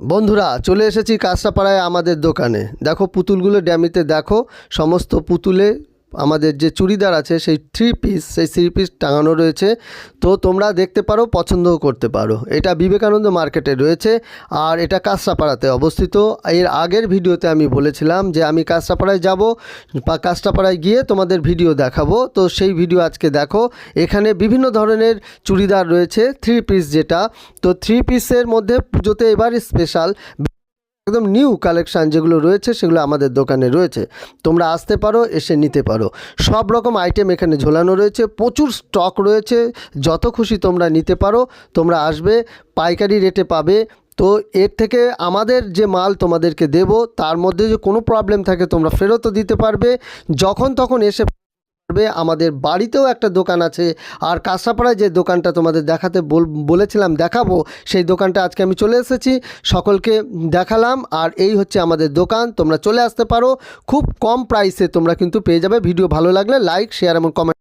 বন্ধুরা চলে এসেছি কাঁচরাপাড়ায় আমাদের দোকানে। দেখো পুতুলগুলো ড্যামিতে দেখো সমস্ত পুতুলে আমাদের যে চুড়িদার আছে, সেই থ্রি পিস সেই থ্রি পিস টাঙানো রয়েছে। তো তোমরা দেখতে পারো, পছন্দও করতে পারো। এটা বিবেকানন্দ মার্কেটে রয়েছে আর এটা কাঁচরাপাড়াতে অবস্থিত। এর আগের ভিডিওতে আমি বলেছিলাম যে আমি কাঁচরাপাড়ায় যাব বা কাঁচরাপাড়ায় গিয়ে তোমাদের ভিডিও দেখাবো। তো সেই ভিডিও আজকে দেখো। এখানে বিভিন্ন ধরনের চুড়িদার রয়েছে থ্রি পিস যেটা। তো থ্রি পিসের মধ্যে পুজোতে এবার স্পেশাল একদম নিউ কালেকশান যেগুলো রয়েছে, সেগুলো আমাদের দোকানে রয়েছে। তোমরা আসতে পারো, এসে নিতে পারো। সব রকম আইটেম এখানে ঝোলানো রয়েছে। প্রচুর স্টক রয়েছে। যত খুশি তোমরা নিতে পারো, তোমরা আসবে, পাইকারি রেটে পাবে। তো এর থেকে আমাদের যে মাল তোমাদেরকে দেব, তার মধ্যে যে কোনো প্রবলেম থাকে তোমরা ফেরতও দিতে পারবে। যখন তখন এসে পারবে আমাদের বাড়িতেও একটা দোকান আছে। আর কাঁচরাপাড়ায় যে দোকানটা তোমাদের দেখাতে বল- বলেছিলাম দেখাবো, সেই দোকানটা আজকে আমি চলে এসেছি। সকলকে দেখালাম। আর এই হচ্ছে আমাদের দোকান। তোমরা চলে আসতে পারো। খুব কম প্রাইসে তোমরা কিন্তু পেয়ে যাবে। ভিডিও ভালো লাগলে লাইক শেয়ার এবং কমেন্ট